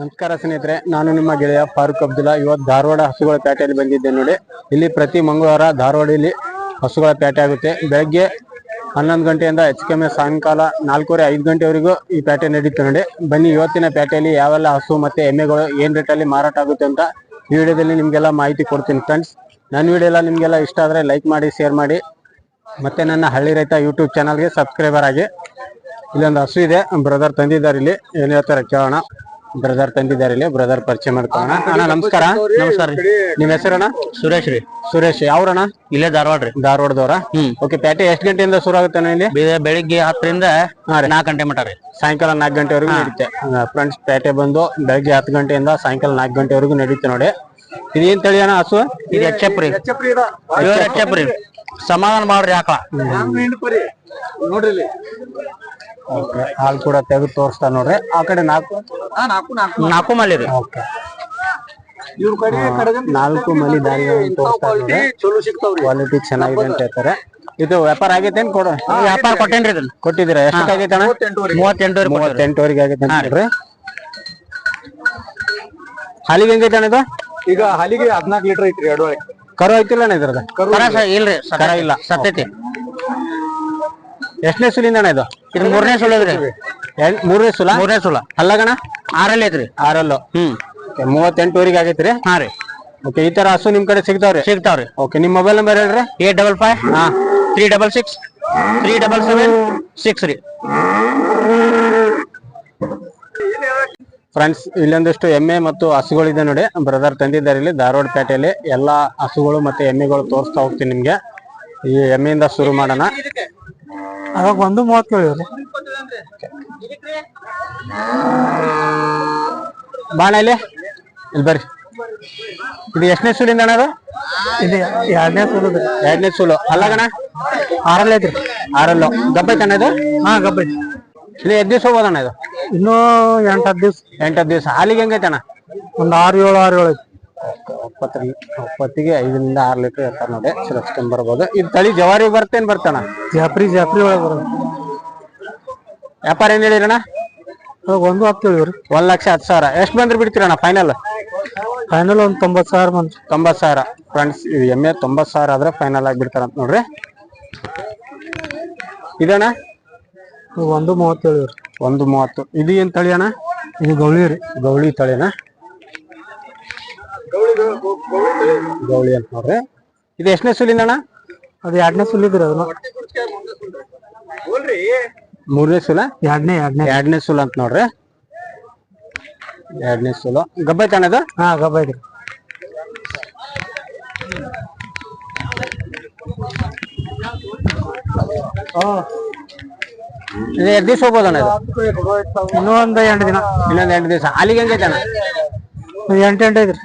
ನಮಸ್ಕಾರ ಸ್ನೇಹಿತರೆ, ನಾನು ನಿಮ್ಮ ಗೆಳೆಯ ಫಾರೂಕ್ ಅಬ್ದುಲ್ಲಾ. ಇವತ್ತು ಧಾರವಾಡ ಹಸುಗಳ ಪೇಟೆಯಲ್ಲಿ ಬಂದಿದ್ದೆ ನೋಡಿ. ಇಲ್ಲಿ ಪ್ರತಿ ಮಂಗಳವಾರ ಧಾರವಾಡಲ್ಲಿ ಹಸುಗಳ ಪೇಟೆ ಆಗುತ್ತೆ. ಬೆಳಗ್ಗೆ ಹನ್ನೊಂದು ಗಂಟೆಯಿಂದ ಹೆಚ್ಚು ಕಮ್ಮಿ ಸಾಯಂಕಾಲ ನಾಲ್ಕೂವರೆ, ಐದು ಗಂಟೆವರೆಗೂ ಈ ಪೇಟೆ ನಡೀತು ನೋಡಿ. ಬನ್ನಿ, ಇವತ್ತಿನ ಪೇಟೆಯಲ್ಲಿ ಯಾವೆಲ್ಲ ಹಸು ಮತ್ತೆ ಎಮ್ಮೆಗಳು ಏನು ರೇಟಲ್ಲಿ ಮಾರಾಟ ಆಗುತ್ತೆ ಅಂತ ಈ ವಿಡಿಯೋದಲ್ಲಿ ನಿಮಗೆಲ್ಲ ಮಾಹಿತಿ ಕೊಡ್ತೀನಿ ಫ್ರೆಂಡ್ಸ್ ನನ್ನ ವಿಡಿಯೋ ಎಲ್ಲ ನಿಮಗೆಲ್ಲ ಇಷ್ಟ ಆದರೆ ಲೈಕ್ ಮಾಡಿ ಶೇರ್ ಮಾಡಿ. ಮತ್ತೆ ನನ್ನ ಹಳ್ಳಿ ರೈತ ಯೂಟ್ಯೂಬ್ ಚಾನಲ್ಗೆ ಸಬ್ಸ್ಕ್ರೈಬರ್ ಆಗಿ. ಇಲ್ಲೊಂದು ಹಸು ಇದೆ ಬ್ರದರ್ ತಂದಿದ್ದಾರೆ ಇಲ್ಲಿ. ಏನು ಹೇಳ್ತಾರೆ ಕೇಳೋಣ. ಬ್ರದರ್ ತಂದಿದ್ದಾರೆ ಇಲ್ಲಿ ಬ್ರದರ್ ಪರಿಚಯ ಮಾಡ್ಕೊಳ್ಳೋಣ ಅಣ್ಣ ನಮಸ್ಕಾರ ನಮಸ್ಕಾರ ನಿಮ್ ಹೆಸರಣ್ಣ ಸುರೇಶ್ ರೀ ಸುರೇಶ್ ಯಾವ್ರಣ್ಣ ಇಲ್ಲೇ ಧಾರವಾಡ ರೀ ಧಾರವಾಡದವ್ರ ಓಕೆ ಪೇಟೆ ಎಷ್ಟ್ ಗಂಟೆಯಿಂದ ಶುರು ಆಗುತ್ತೆ ಅಣ್ಣ ಇಲ್ಲಿ ಬೆ- ಬೆಳಿಗ್ಗೆ ಹತ್ತರಿಂದ ಹಾ ರೀ. ನಾಲ್ಕು ಗಂಟೆ ಮಟ ರೀ ಸಾಯಂಕಾಲ ನಾಲ್ಕು ಗಂಟೆವರೆಗೂ ನಡೀತೆ ಫ್ರೆಂಡ್ಸ್ ಪ್ಯಾಟೆ ಬಂದು ಬೆಳಗ್ಗೆ ಹತ್ತು ಗಂಟೆಯಿಂದ ಸಾಯಂಕಾಲ ನಾಲ್ಕು ಗಂಟೆವರೆಗೂ ನಡೀತೆ ನೋಡಿ ಇದೇನ್ ತಳಿ ಅಣ್ಣ ಹಸು ಇದು ಎಚ್ ಎಫ್ ರೀ ಪ್ಯೂರ್ ಎಚ್ ರೀ ಸಮಾಧಾನ ಮಾಡ್ರಿ ಆಕಳ ನೋಡ್ರಿ ಹಾಲು ಕೂಡ ತೆಗೆದು ತೋರಿಸ್ತಾ ನೋಡ್ರಿ. ಆ ಕಡೆ ನಾಲ್ಕು? ನಾಲ್ಕು ಮಲ್ಲಿ ರೀ ಓಕೆ. ನಾಲ್ಕು ಮಲಿ ದಾರಿ ಕ್ವಾಲಿಟಿ ಚೆನ್ನಾಗಿದೆ ಅಂತ ಹೇಳ್ತಾರೆ. ಇದು ವ್ಯಾಪಾರ ಆಗೈತೆ ಕೊಡ? ವ್ಯಾಪಾರ ಕೊಟ್ಟೇನ್ರಿ ಇದನ್ನ? ಕೊಟ್ಟಿದ್ದೀರಾ? ಎಷ್ಟಕ್ಕಾಗೈತೆ ಅಣ್ಣ? ಮೂವತ್ತೆಂಟು ಮೂವತ್ತೆಂಟುವರೆಗೆ ಆಗೈತೆ ಅಂತ ಹಾಲಿಗೆ ಹೆಂಗೈತೆ ಅಣ್ಣ ಇದು? ಈಗ ಹಾಲಿಗೆ ಹದಿನಾಲ್ಕು ಲೀಟರ್ ಐತ್ರಿ ಎರಡು ಕರು ಐತಿಲ್ಲ ಅಣ್ಣ ಇದ್ರದ ಕರ ಇಲ್ರಿ ಕರ ಇಲ್ಲ. ಸತ್ತೈತಿ ಎಷ್ಟನೇ ಸುಲಿಂದ ಅಣ್ಣ ಇದು? ಇದು ಮೂರನೇ ಸುಲ ರೀ ಎಲ್- ಮೂರನೇ ಸುಲ? ಮೂರನೇ ಸುಲ. ಅಲ್ಲಗಣ ಆರಲ್ಲಿ ಐತ್ರಿ. ಆರಲ್ಲು? ಹ್ಮ್. ಮೂವತ್ತೆಂಟುವರೆಗೆ ಆಗೈತ್ರಿ? ಹಾ ರೀ. ಓಕೆ ಈ ತರ ಹಸು ನಿಮ್ ಕಡೆ ಸಿಗ್ತಾವ್ರಿ? ಸಿಗ್ತಾವ್ರಿ. ಓಕೆ ನಿಮ್ ಮೊಬೈಲ್ ನಂಬರ್ ಹೇಳ್ರಿ. Eight double five. ಹಾ. Three double six. Three double seven six ರೀ. ಫ್ರೆಂಡ್ಸ್ ಇಲ್ಲೊಂದಿಷ್ಟು ಎಮ್ಮೆ ಮತ್ತು ಹಸುಗಳಿದೆ ನೋಡಿ. ಬ್ರದರ್ ತಂದಿದ್ದಾರೆ ಇಲ್ಲಿ ಧಾರವಾಡ ಪೇಟೆಯಲ್ಲಿ. ಎಲ್ಲಾ ಹಸುಗಳು ಮತ್ತೆ ಎಮ್ಮೆಗಳು ತೋರಿಸ್ತಾ ಹೋಗ್ತೀನಿ ನಿಮ್ಗೆ. ಈ ಎಮ್ಮೆಯಿಂದ ಶುರು ಮಾಡೋಣ. ಅವಾಗ ಒಂದು ಮೂವತ್ತೇಳು ರೀ ಬಾಣ ಇಲ್ಲಿ. ಇಲ್ಲಿ ಬರ್ರಿ. ಇದು ಎಷ್ಟನೇ ಸೂಲಿಂದ ಅಣ್ಣ ಅದು? ಇದು ಎರಡನೇ ಸೂಲು ಎರಡನೇ ಸೂಲು. ಅಲ್ಲಗಣ ಆರಲ್ಲಿ ಐತ್ರಿ. ಆರಲ್ಲು? ಗಬ್ಬೈತೆ ಅಣ್ಣ ಇದು? ಹಾ ಗಬ್ಬೈ ಇದು ಎದ್ ದಿವಸ ಹೋಗೋದಣ್ಣ ಇದು? ಇನ್ನೂ ಎಂಟು ಹತ್ತು ದಿವ್ಸ. ಹತ್ತು ದಿವಸ. ಹಾಲಿಗೆ ಹೆಂಗೈತೆ ಅಣ್ಣ? ಒಂದು ಆರು ಏಳು ಆರು ಏಳು ಐತಿ ಒಪ್ಪತ್ತರ ಒಪ್ಪತ್ತಿಗೆ ಐದರಿಂದ ಆರು ಲೀಟರ್ ಇರ್ತಾರೆ ನೋಡಿ ಸುರಕ್ಷಿತ ಬರ್ಬೋದು. ಇದು ತಳಿ ಜವಾರಿ ಬರ್ತೇನ್ ಬರ್ತಾನ? ಜಾಫ್ರಿ ಜಾಫ್ರಿ ಒಳಗೆ ಬರೋದು. ವ್ಯಾಪಾರ ಏನ್ ಹೇಳಿರಣ್ಣ? ಅವಾಗ ಒಂದು ಹತ್ತು ಹೇಳಿವ್ರಿ ಒಂದ್ ಲಕ್ಷ ಹತ್ತು ಸಾವಿರ. ಎಷ್ಟು ಬಂದ್ರೆ ಬಿಡ್ತೀರಣ್ಣ ಫೈನಲ್ ಫೈನಲ್ ಒಂದು ತೊಂಬತ್ತು ಸಾವಿರ ಬಂದ್ರಿ ತೊಂಬತ್ತು ಸಾವಿರ. ಫ್ರೆಂಡ್ಸ್ ಇದು ಎಮ್ಮೆ ತೊಂಬತ್ತು ಸಾವಿರ ಆದ್ರೆ ಫೈನಲ್ ಆಗಿ ಬಿಡ್ತಾರಂತ ನೋಡ್ರಿ. ಇದಣ್ಣ? ಒಂದು ಮೂವತ್ತೇಳು ರೀ ಒಂದು ಮೂವತ್ತು. ಇದು ಏನ್ ತಳಿ ಅಣ್ಣ? ಇದು ಗೌಳಿ ರೀ. ಗೌಳಿ ತಳಿನ? ಗೌಳಿ ಅಂತ ನೋಡ್ರಿ ಇದು ಎಷ್ಟನೇ ಸುಲಿಂದ ಅಣ್ಣ? ಅದು ಎರಡನೇ ಸುಲಿದ್ರಿ ಅದನ್ನ ಮೂರನೇ ಸುಲ? ಎರಡನೇ ಎರಡನೇ. ಎರಡನೇ ಸುಲ ಅಂತ ನೋಡ್ರಿ. ಎರಡನೇ ಸುಲ. ಗಬ್ಬ ಕಾಣದ ಇದು? ಹಾ ಗಬ್ಬ ಐತ್ರಿ ಎರಡ್ ಎರಡು ದಿವಸ ಹೋಗ್ಬೋದಣ್ಣ ಇದು? ಇನ್ನೂ ಒಂದು ಎಂಟು ದಿನ. ಇನ್ನೊಂದು ಎಂಟು ದಿವಸ. ಅಲ್ಲಿಗೆ ಹೆಂಗೈತೆ ಅಣ್ಣ? ಎಂಟು ಎಂಟು ಐತ್ರಿ.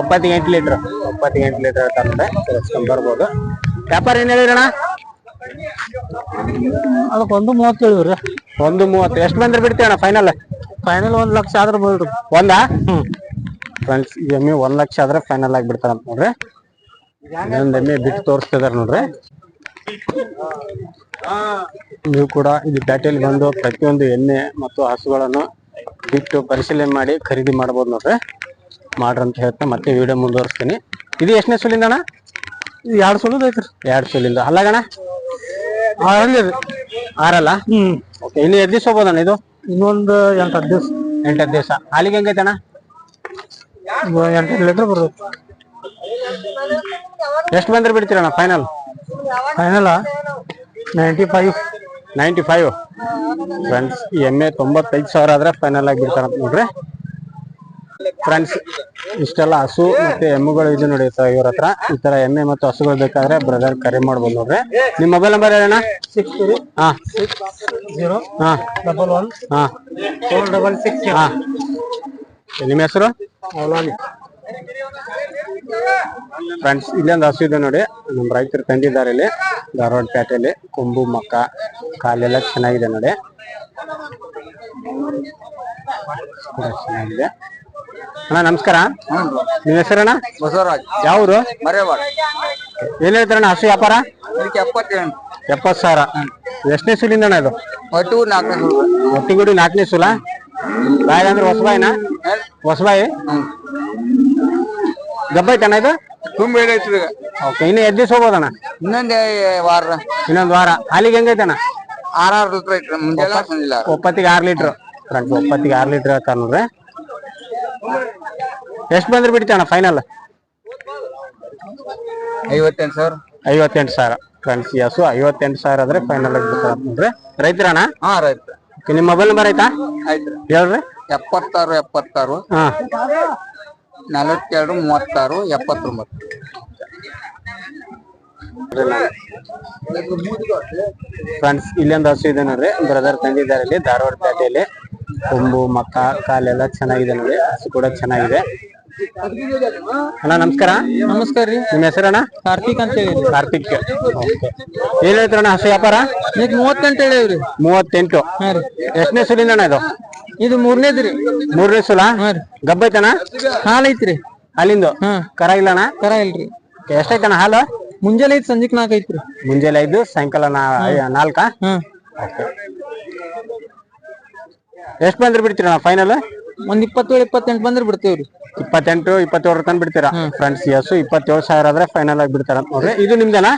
ಒಪ್ಪತ್ತಿಗೆ ಎಂಟು ಲೀಟ್ರ್. ಒಪ್ಪತ್ತಿಗೆ ಎಂಟು ಲೀಟ್ರ್ ನೋಡಿ ತರಿಸ್ಕೊಂಡ್ ಬರ್ಬೋದು. ವ್ಯಾಪಾರ ಏನ್ ಹೇಳಿರಣ್ಣ ಅದಕ್ಕೆ ಒಂದು ಮೂವತ್ತು ರೀ ಒಂದು ಮೂವತ್ತು. ಎಷ್ಟು ಬಂದ್ರೆ ಬಿಡ್ತೀವಣ ಫೈನಲ್ ಫೈನಲ್ ಒಂದು ಲಕ್ಷ ಆದ್ರೆ ಬೋಲ್ರಿ ಒಂದಾ? ಫ್ರೆಂಡ್ಸ್ ಎಮ್ಮಿ ಒಂದ್ ಲಕ್ಷ ಆದ್ರೆ ಫೈನಲ್ ಆಗಿ ಬಿಡ್ತಾರ ನೋಡ್ರಿ. ಇನ್ನೊಂದ್ ಎಮ್ಮೆ ಬಿಟ್ಟು ತೋರಿಸ್ತಿದಾರೆ ನೋಡ್ರಿ. ನೀವು ಕೂಡ ಇಲ್ಲಿ ಪೇಟೆಯಲ್ಲಿ ಬಂದು ಪ್ರತಿಯೊಂದು ಎಣ್ಣೆ ಮತ್ತು ಹಸುಗಳನ್ನು ಬಿಟ್ಟು ಪರಿಶೀಲನೆ ಮಾಡಿ ಖರೀದಿ ಮಾಡ್ಬೋದು ನೋಡ್ರಿ. ಮಾಡ್ರಿ ಅಂತ ಹೇಳ್ತಾ ಮತ್ತೆ ವಿಡಿಯೋ ಮುಂದುವರಿಸ್ತೀನಿ. ಇದು ಎಷ್ಟನೇ ಸುಲಿಂದ ಅಣ್ಣ? ಎರಡು ಸುಲಿದ ಐತ್ರಿ. ಎರಡು ಸುಲಿಂದ. ಅಲ್ಲಗಣ ಆರಲ್ಲಿ ಆರಲ್ಲ? ಹ್ಮ್. ಓಕೆ ಇನ್ನು ಎದ್ದು ದಿವಸ ಹೋಗ್ಬೋದಣ್ಣ ಇದು? ಇನ್ನೊಂದು ಎಂಟು ದಿವಸ. ಎಂಟು ಎಂಟತ್ತು ದಿವಸ. ಹಾಲಿಗೆ ಹೆಂಗೈತೆ ಅಣ್ಣ ಎಂಟು ಲೀಟರ್ ಬರ್ತೈತಿ ಎಷ್ಟು ಬಂದ್ರೆ ಬಿಡ್ತೀರಣ್ಣ final final ninety five ninety five friends ಎಮ್ಮೆ ತೊಂಬತ್ತೈದು ಸಾವಿರ ಆದ್ರೆ ಫೈನಲ್ ಆಗಿ ಬಿಡ್ತಾರಂತ ನೋಡ್ರಿ. ಫ್ರೆಂಡ್ಸ್ ಇಷ್ಟೆಲ್ಲ ಹಸು ಮತ್ತೆ ಎಮ್ಮುಗಳು ಇದೆ ನೋಡಿ ಸರ್ ಇವ್ರ ಹತ್ರ. ಈ ತರ ಎಮ್ಮೆ ಮತ್ತು ಹಸುಗಳು ಬೇಕಾದ್ರೆ ಬ್ರದರ್ ಕರೆ ಮಾಡ್ಬೋದು ನೋಡ್ರಿ. ನಿಮ್ ಮೊಬೈಲ್ ನಂಬರ್ ಹೇಳಣ್ಣ ಸಿಕ್ಸ್ ಹಾ. ಜೀರೋ ಹಾ. ಡಬಲ್ ಒನ್ ಹಾ. ಫೋರ್ ಡಬಲ್ ಸಿಕ್ಸ್ ಹಾ. ನಿಮ್ಮ ಹೆಸರು? ಫ್ರೆಂಡ್ಸ್ ಇಲ್ಲೊಂದು ಹಸು ಇದೆ ನೋಡಿ. ನಮ್ಮ ರೈತರು ತಂದಿದ್ದಾರೆ ಇಲ್ಲಿ. ಧಾರವಾಡ ಪೇಟೆಯಲ್ಲಿ ಕೊಂಬು ಮಕ್ಕ ಕಾಲೆಲ್ಲ ಚೆನ್ನಾಗಿದೆ ನೋಡಿ. ಚೆನ್ನಾಗಿದೆ. ಅಣ್ಣ ನಮಸ್ಕಾರ. ನಿಮ್ಮ ಹೆಸರಣ್ಣ ಬಸವರಾಜ್. ಯಾವ್ದು ಮರೇವಾಡ. ಏನ್ ಹೇಳ್ತಾರಣ್ಣ ಹಸು ವ್ಯಾಪಾರ? ಇದಕ್ಕೆ ಎಪ್ಪತ್ತೆಂಟು. ಎಪ್ಪತ್ ಸಾವಿರ. ಎಷ್ಟನೇ ಸುಲಿಂದ ಅಣ್ಣ ಇದು? ಒಟ್ಟು ನಾಲ್ಕನೇ ಒಟ್ಟಿಗೂಡಿ ನಾಲ್ಕನೇ ಸುಲ? ಬಾಯಿ ಅಂದ್ರೆ ಹೊಸಬಾಯಿನ? ಹೊಸಬಾಯಿ? ಗಬ್ಬ ಐತಣ್ಣ ಇದು? ತುಂಬ ಏನೈತಿ ಈಗ ಓಕೆ ಇನ್ನು ಎದ್ದು ದಿವಸ ಇನ್ನೊಂದು ಇನ್ನೊಂದ್ ವಾರ. ಇನ್ನೊಂದು ವಾರ. ಹಾಲಿಗೆ ಹೆಂಗೈತಣ್ಣ ಆರಾರು ಲೀಟರ್ ಐತ್ರಿ ಮುಂಜಾನೆ ಸಂಜಿಲ್ಲ ಒಪ್ಪತ್ತಿಗೆ ಆರು ಲೀಟ್ರ್. ಒಪ್ಪತ್ತಿಗೆ ಆರು ಲೀಟ್ರ್ ಹೇಳ್ತಾರ ನೋಡ್ರಿ ಎಷ್ಟು ಬಂದ್ರೆ ಬಿಡ್ತೀಯಣ್ಣ ಫೈನಲ್ ಐವತ್ತೆಂಟು ಸಾವಿರ. ಐವತ್ತೆಂಟು ಸಾವಿರ. ಫ್ರೆಂಡ್ಸ್ ಯಾಸು ಐವತ್ತೆಂಟು ಸಾವಿರ ಆದ್ರೆ ಫೈನಲ್ ಆಗಿ ರೈತರಣ ರೈತರಣ್ಣ? ಹಾ ರೈತ ನಿಮ್ಮ ಮೊಬೈಲ್ ನಂಬರ್ ಆಯ್ತಾ? ಹೇಳ್ರಿ. ಎಪ್ಪತ್ತಾರು ಎಪ್ಪತ್ತಾರು. ಹಾ. ನಲವತ್ತೆರಡು ಮೂವತ್ತಾರು ಎಪ್ಪತ್ತೊಂಬತ್ತು. ಫ್ರೆಂಡ್ಸ್ ಇಲ್ಲೊಂದು ಹಸು ಇದೆ ನೋಡ್ರಿ. ಬ್ರದರ್ ತಂದಿದ್ದಾರೆ ಇಲ್ಲಿ ಧಾರವಾಡ ಪೇಟೆಯಲ್ಲಿ. ಕೊಂಬು ಮಕ್ಕ ಕಾಲೆಲ್ಲ ಚೆನ್ನಾಗಿದೆ ನೋಡಿ. ಹಸು ಕೂಡ ಚೆನ್ನಾಗಿದೆ. ಅಣ್ಣ ನಮಸ್ಕಾರ. ನಮಸ್ಕಾರ ರೀ. ನಿಮ್ಮ ಹೆಸರಣ್ಣ ಕಾರ್ತಿಕ್ ಅಂತ ಹೇಳಿ. ಕಾರ್ತಿಕ್. ಏನ್ ಹೇಳ್ತಾರಣ್ಣ ಹಸು ವ್ಯಾಪಾರ? ಈಗ ಮೂವತ್ತೆಂಟು ಹೇಳಿವ್ರಿ. ಮೂವತ್ತೆಂಟು. ಎಷ್ಟನೇ ಸುಲಿಂದ ಅಣ್ಣ ಇದು? ಇದು ಮೂರನೇದು ರೀ. ಮೂರನೇ ಸುಲ? ಗಬ್ಬೈತನ ಹಾಲ್ ಐತ್ರಿ. ಅಲ್ಲಿಂದು? ಕರ ಇಲ್ಲಣ್ಣ ಕರ ಇಲ್ರಿ. ಎಷ್ಟೈತಣ್ಣ ಹಾಲು? ಮುಂಜಾನೆ ಐತಿ ಸಂಜೆ ನಾಲ್ಕು ಐತ್ರಿ ಮುಂಜಾನೆ ಐದು ಸಾಯಂಕಾಲ ನಾಲ್ಕ? ಎಷ್ಟು ಬಂದ್ರೆ ಬಿಡ್ತೀರಾ ಫೈನಲ್ ಒಂದ್ ಇಪ್ಪತ್ತೇಳು ಇಪ್ಪತ್ತೆಂಟು ಬಂದ್ರೆ ಬಿಡ್ತೇವ್ರಿ ಇಪ್ಪತ್ತೆಂಟು ಇಪ್ಪತ್ತೇಳರ ತನಕ ಬಿಡ್ತೀರಾ? ಫ್ರೆಂಡ್ಸ್ ಎಸ್ ಇಪ್ಪತ್ತೇಳು ಸಾವಿರ ಆದ್ರೆ ಫೈನಲ್ ಆಗಿ ಬಿಡ್ತಾರ. ನೋಡ್ರಿ ಇದು ನಿಮ್ದೇನಾ?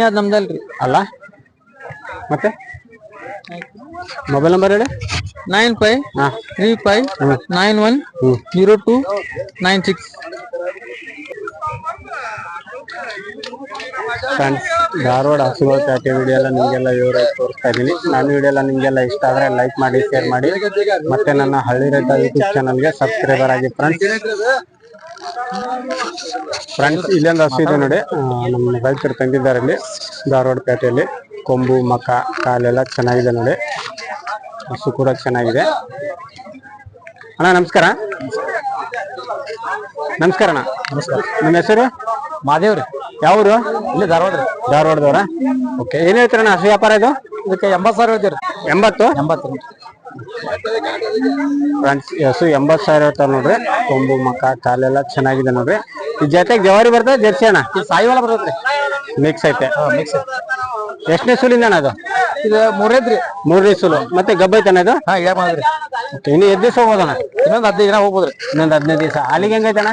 ಯಾವ್ದು ನಮ್ದಲ್ರಿ ಅಲ್ಲ. ಮತ್ತೆ? ಮೊಬೈಲ್ ನಂಬರ್ ಹೇಳಿ? ನೈನ್ ಫೈವ್ ಹಾ. Three five nine one zero two nine six. Friends, Dharwad ಹಸುಗಳ ಪ್ಯಾಟೆ ವಿಡಿಯೋ ಎಲ್ಲ ನಿಮಗೆಲ್ಲ ವಿವರವಾಗಿ ತೋರಿಸ್ತಾ ಇದ್ದೀನಿ. ನಾನು ವಿಡಿಯೋ ಎಲ್ಲ ನಿಮಗೆಲ್ಲ ಇಷ್ಟ ಆದರೆ ಲೈಕ್ ಮಾಡಿ ಶೇರ್ ಮಾಡಿ. ಮತ್ತೆ ನನ್ನ ಹಳ್ಳಿ ರೈತ ಯೂಟ್ಯೂಬ್ ಚಾನಲ್ಗೆ ಸಬ್ಸ್ಕ್ರೈಬರ್ ಆಗಿ ಫ್ರೆಂಡ್ಸ್ ಫ್ರೆಂಡ್ಸ್ ಇಲ್ಲೊಂದು ಹಸು ಇದೆ ನೋಡಿ. ನಮ್ಮ ರೈತರು ತಂದಿದ್ದಾರೆ ಇಲ್ಲಿ, ಧಾರವಾಡ ಪೇಟೆಯಲ್ಲಿ. ಕೊಂಬು, ಮಕ, ಕಾಲೆಲ್ಲ ಚೆನ್ನಾಗಿದೆ ನೋಡಿ. ಹಸು ಕೂಡ ಚೆನ್ನಾಗಿದೆ. ಅಣ್ಣ, ನಮಸ್ಕಾರ. ನಮಸ್ಕಾರ ಅಣ್ಣ. ನಮಸ್ಕಾರ ನಿಮ್ಮ ಹೆಸರು? ಮಾದೇವ್ರಿ. ಯಾವ್ರು? ಇಲ್ಲಿ ಧಾರವಾಡ ಧಾರವಾಡದವ್ರ? ಓಕೆ ಏನ್ ಹೇಳ್ತೀರಣ್ಣ ಹಸು ವ್ಯಾಪಾರ ಇದು? ಇದಕ್ಕೆ ಎಂಬತ್ತು ಸಾವಿರ ಹೇಳ್ತೀರಿ. ಎಂಬತ್ತು? ಎಂಬತ್ತು. ಫ್ರೆಂಡ್ಸ್ ಹಸು ಎಂಬತ್ತು ಸಾವಿರ ಹೇಳ್ತಾರೆ ನೋಡ್ರಿ. ಕೊಂಬು ಮಕ್ಕ ಕಾಲೆಲ್ಲ ಚೆನ್ನಾಗಿದೆ ನೋಡ್ರಿ. ಈ ಜೊತೆಗೆ ಜವಾರಿ ಬರ್ತದೆ ಜರ್ಸಿ ಅಣ್ಣ? ಈ ಸಾಯಿವಾಲ ಬರ್ತೈತ್ರಿ ಮಿಕ್ಸ್ ಐತೆ. ಮಿಕ್ಸ್ ಎಷ್ಟನೇ ಸುಲಿಂದ ಅಣ್ಣ ಅದು ಇದು ಮೂರೇದ್ರಿ ಮೂರನೇ ಸುಲು. ಮತ್ತೆ ಗಬ್ಬ ಐತಣ್ಣ ಇದು? ಹಾ ಇಡಾ ಮಾಡಿದ್ರಿ ಓಕೆ ಇನ್ನು ಎದ್ದು ದಿವಸ ಹೋಗೋದಣ್ಣ ಇನ್ನೊಂದು ಹದಿನೈದು ದಿನ ಹೋಗ್ಬೋದ್ರಿ ಇನ್ನೊಂದು ಹದಿನೈದು ದಿವಸ. ಹಾಲಿಗೆ ಹೆಂಗೈತಣ್ಣ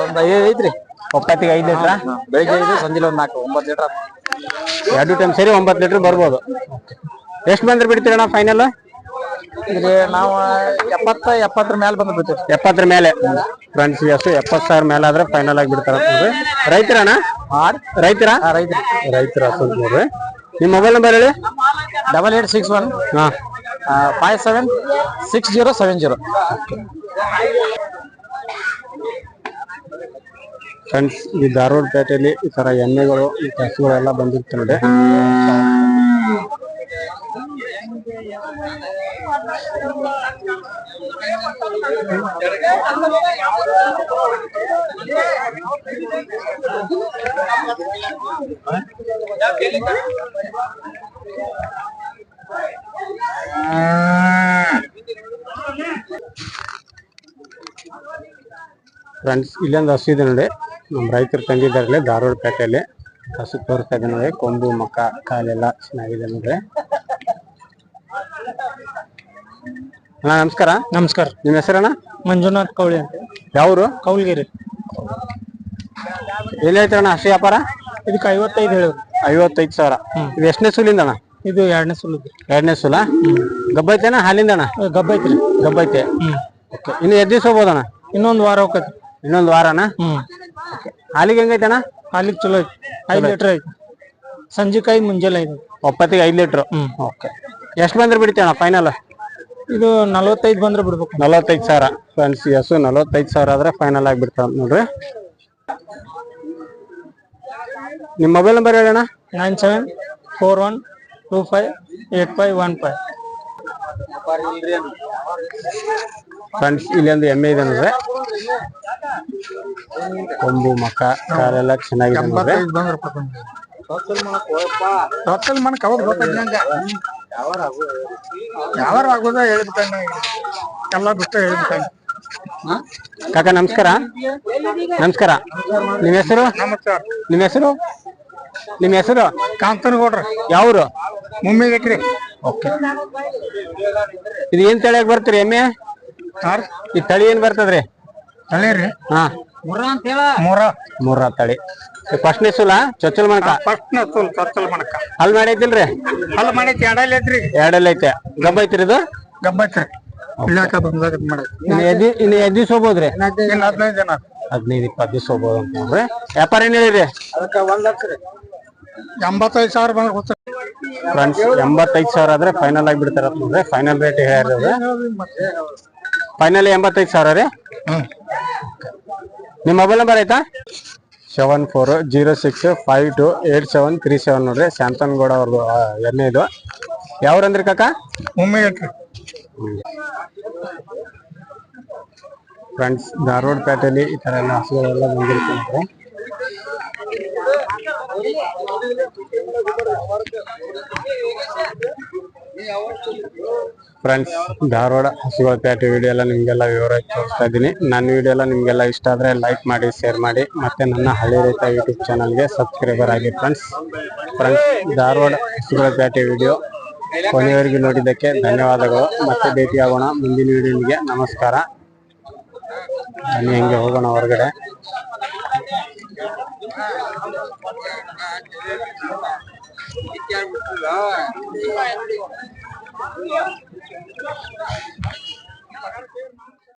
ಒಂದು ಐದು ಐತ್ರಿ. ಒಪ್ಪತ್ತಿಗೆ ಐದು ಲೀಟ್ರ? ಬೆಳಿಗ್ಗೆ ಐದು ಸಂಜೆ ಒಂದ್ ನಾಲ್ಕು ಒಂಬತ್ತು ಲೀಟರ್. ಎರಡು ಟೈಮ್ ಸೇರಿ ಒಂಬತ್ತು ಲೀಟ್ರ್ ಬರ್ಬೋದು. ಎಷ್ಟು ಬಂದ್ರೆ ಬಿಡ್ತೀರಣ್ಣ ಫೈನಲ್ ನಾವು ಎಪ್ಪತ್ತ ಎಪ್ಪತ್ತರ ಮೇಲೆ ಬಂದು ಬಿಡ್ತೀವಿ. ಎಪ್ಪತ್ತರ ಮೇಲೆ. ಫ್ರೆಂಡ್ಸ್ ಎಷ್ಟು ಎಪ್ಪತ್ತು ಸಾವಿರ ಮೇಲೆ ಆದ್ರೆ ಫೈನಲ್ ಆಗಿ ಬಿಡ್ತಾರ. ನೋಡ್ರಿ ರೈತರಣ್ಣ ರೈತರ? ರೈತ್ರಿ. ರೈತರ ನೋಡ್ರಿ ನಿಮ್ಮ ಮೊಬೈಲ್ ನಂಬರ್ ಹೇಳಿ. ಡಬಲ್ ಏಟ್ ಸಿಕ್ಸ್ ಒನ್ ಹಾ. Five seven six zero seven zero. Friends ಈ ಧಾರವಾಡ ಪೇಟೆಯಲ್ಲಿ ಈ ತರ ಎಣ್ಣೆಗಳು, ಈ ಹಸುಗಳೆಲ್ಲ ಬಂದಿರ್ತಾರೆ ನೋಡಿ. ಫ್ರೆಂಡ್ಸ್ ಇಲ್ಲೊಂದು ಹಸು ಇದೆ ನೋಡಿ. ನಮ್ಮ ರೈತರು ತಂದಿದ್ದಾರೆ ಧಾರವಾಡ ಪೇಟೆಯಲ್ಲಿ ಹಸು ತೋರಿಸ್ತಾ ಇದೆ ನೋಡಿ ಕೊಂಬು ಮಕ್ಕ ಕಾಲೆಲ್ಲ ಚೆನ್ನಾಗಿದೆ ನೋಡ್ರಿ. ಅಣ್ಣ ನಮಸ್ಕಾರ. ನಮಸ್ಕಾರ. ನಿಮ್ಮ ಹೆಸರಣ್ಣ? ಮಂಜುನಾಥ್ ಕೌಳಿ ಅಂತ. ಯಾವರು? ಕೌಲ್ಗಿರಿ. ಎಲ್ಲಿ ಅಣ್ಣ ಹಸು ವ್ಯಾಪಾರ? ಇದಕ್ಕೆ ಐವತ್ತೈದು ಹೇಳಿದ್ರು. ಐವತ್ತೈದು ಸಾವಿರ. ಇದು ಎಷ್ಟನೇ ಸುಲಿಂದ ಅಣ್ಣ? ಇದು ಎರಡನೇ ಸುಲ ಎರಡನೇ ಸುಲ? ಗಬ್ಬ ಐತೆನ ಹಾಲಿಂದ ಅಣ್ಣ? ಗಬ್ಬ ಐತ್ರಿ ಗಬ್ಬ ಐತೆ ಓಕೆ. ಇನ್ನು ಎದ್ದು ದಿವಸ ಹೋಗ್ಬೋದಣ್ಣ? ಇನ್ನೊಂದು ವಾರ ಹೋಗ್ತೈತಿ ಇನ್ನೊಂದು ವಾರನ? ಹಾಲಿಗೆ ಹೆಂಗೈತಣ್ಣ? ಹಾಲಿಗೆ ಚಲೋ ಐತಿ. ಐದು ಲೀಟರ್ ಐತಿ. ಸಂಜೆಕ್ ಐದು ಮುಂಜಾನೆ ಐದು. ಒಪ್ಪತ್ತಿಗೆ ಐದು ಲೀಟ್ರ್? ಹ್ಮ್. ಓಕೆ. ಎಷ್ಟು ಬಂದ್ರೆ ಬಿಡ್ತೀಯಣ್ಣ ಫೈನಲ್ ಇದು ನಲವತ್ತೈದು ಬಂದ್ರೆ ಬಿಡ್ಬೇಕು. ನಲವತ್ತೈದು ಸಾವಿರ. ಫ್ರೆಂಡ್ಸ್ ಎಸ್ ನಲವತ್ತೈದು ಸಾವಿರ ಆದ್ರೆ ಫೈನಲ್ ಆಗಿ ಬಿಡ್ತಾವ ನೋಡ್ರಿ. ನಿಮ್ಮ mobile number ಹೇಳಣ್ಣ? Nine seven four one two five eight five one five friends ಇಲ್ಲಿ ಒಂದು ಎಮ್ಮೆ ಇದೆ ನೋಡ್ರಿ. ಕೊಂಬು ಮಕ್ಕ ಕಾಲೆಲ್ಲ ಚೆನ್ನಾಗಿದೆ ನೋಡ್ರಿ. ಟೋಟಲ್ ಮನಕ್ ಅವಾಗ ಗೊತ್ತಾಗ ಯಾವಾರ ಆಗೋದ ಹೇಳ್ಬಿಟ್ಟಂಗ ಎಲ್ಲ ಬಿಟ್ಟು ಕಾಕ ನಮಸ್ಕಾರ. ನಮಸ್ಕಾರ. ನಿಮ್ಮ ಹೆಸರು? ನಮಸ್ಕಾರ. ನಿಮ್ಮ ಹೆಸರು? ನಿಮ್ಮ ಹೆಸರು? ಕಾಂತನಗೌಡ್ರ. ಯಾವ್ರು? ಮುಮ್ಮಿಗಟ್ರಿ ಓಕೆ. ಇದು ಏನ್ ತಳಿಯಾಗ ಬರ್ತೀರಿ ಎಮ್ಮೆ? ಈ ತಳಿ ಏನ್ ಬರ್ತದ್ರಿ? ತಳೀರಿ ಹಾ. ಮೂರ ಮೂರ. ತಳಿ. ಫಸ್ಟ್ನೇ ಸುಲ? ಚೊಚ್ಚಲ್ ಮಣಕ ಫಸ್ಟ್ ಕತ್ತಲ್ ಮಣಕ ಅಲ್ಲಿ ಮಾಡೈತಿಲ್ರಿ ಅಲ್ಲಿ ಮಾಡೈತಿ ಎಡಲ್ ಐತ್ರಿ. ಎರಡಲ್ಲಿ ಐತೆ. ಗಬ್ಬ ಐತ್ರಿ ಇದು? ಗಬ್ಬ ಐತ್ರಿ. ಬಂದಾಗ ಮಾಡೈತಿ ಇನ್ನು ಎದಿ ಇನ್ನು ಎದಿ ಇನ್ನು ಹದಿನೈದು ಜನ ಹದಿನೈದು ಇಪ್ಪತ್ತು ದಿವ್ಸ ಹೋಗ್ಬೋದು ಅಂತ ನೋಡ್ರಿ. ವ್ಯಾಪಾರ ಏನ್ ಹೇಳಿರಿ? ಅದಕ್ಕೆ ಒಂದ್ ಲಕ್ಷ ರೀ. ಎಂಬತ್ತೈದು ಸಾವಿರ ಬಂದ್ರೆ ಗೊತ್ತ ಫ್ರೆಂಡ್ಸ್ ಎಂಬತ್ತೈದು ಸಾವಿರ ಆದ್ರೆ ಫೈನಲ್ ಆಗಿ ಬಿಡ್ತಾರ ನೋಡ್ರಿ ಫೈನಲ್ ರೇಟ್ ಹೇಳಿದ್ರೆ ಫೈನಲ್ ಎಂಬತ್ತೈದು ಸಾವಿರ ರೀ? ನಿಮ್ಮ ಮೊಬೈಲ್ ನಂಬರ್ ಆಯ್ತಾ seven four zero six five two eight seven three seven ನೋಡ್ರಿ ಗೌಡ ಅವ್ರದ್ದು ಎಣ್ಣೆ ಇದು. ಯಾವ್ರಂದ್ರಿ ಕಾಕ? ಫ್ರೆಂಡ್ಸ್ ಧಾರವಾಡ ಪೇಟೆಯಲ್ಲಿ ಈ ತರ ಎಲ್ಲ ಹಸುಗಳೆಲ್ಲ ಬಂದಿರುತ್ತೆ ನೋಡ್ರಿ ಫ್ರೆಂಡ್ಸ್ ಧಾರವಾಡ ಹಸುಗಳ ಪೇಟೆ ವಿಡಿಯೋ ಎಲ್ಲ ನಿಮಗೆಲ್ಲ ವಿವರ ತೋರಿಸ್ತಾ ಇದ್ದೀನಿ. ನನ್ನ ವಿಡಿಯೋ ಎಲ್ಲ ನಿಮಗೆಲ್ಲ ಇಷ್ಟ ಆದರೆ ಲೈಕ್ ಮಾಡಿ ಶೇರ್ ಮಾಡಿ, ಮತ್ತು ನನ್ನ ಹಳ್ಳಿ ರೈತ ಯೂಟ್ಯೂಬ್ ಚಾನಲ್ಗೆ ಸಬ್ಸ್ಕ್ರೈಬರ್ ಆಗಿ ಫ್ರೆಂಡ್ಸ್ ಫ್ರೆಂಡ್ಸ್ ಧಾರವಾಡ ಹಸುಗಳ ಪೇಟೆ ವಿಡಿಯೋ ಕೊನೆಯವರೆಗೂ ನೋಡಿದ್ದಕ್ಕೆ ಧನ್ಯವಾದಗಳು. ಮತ್ತೆ ಭೇಟಿಯಾಗೋಣ ಮುಂದಿನ ವಿಡಿಯೋನಿಗೆ ನಮಸ್ಕಾರ. ನಾನು ಹೆಂಗೆ ಹೋಗೋಣ ಹೊರಗಡೆ. đi chơi một con lỡ Thank you.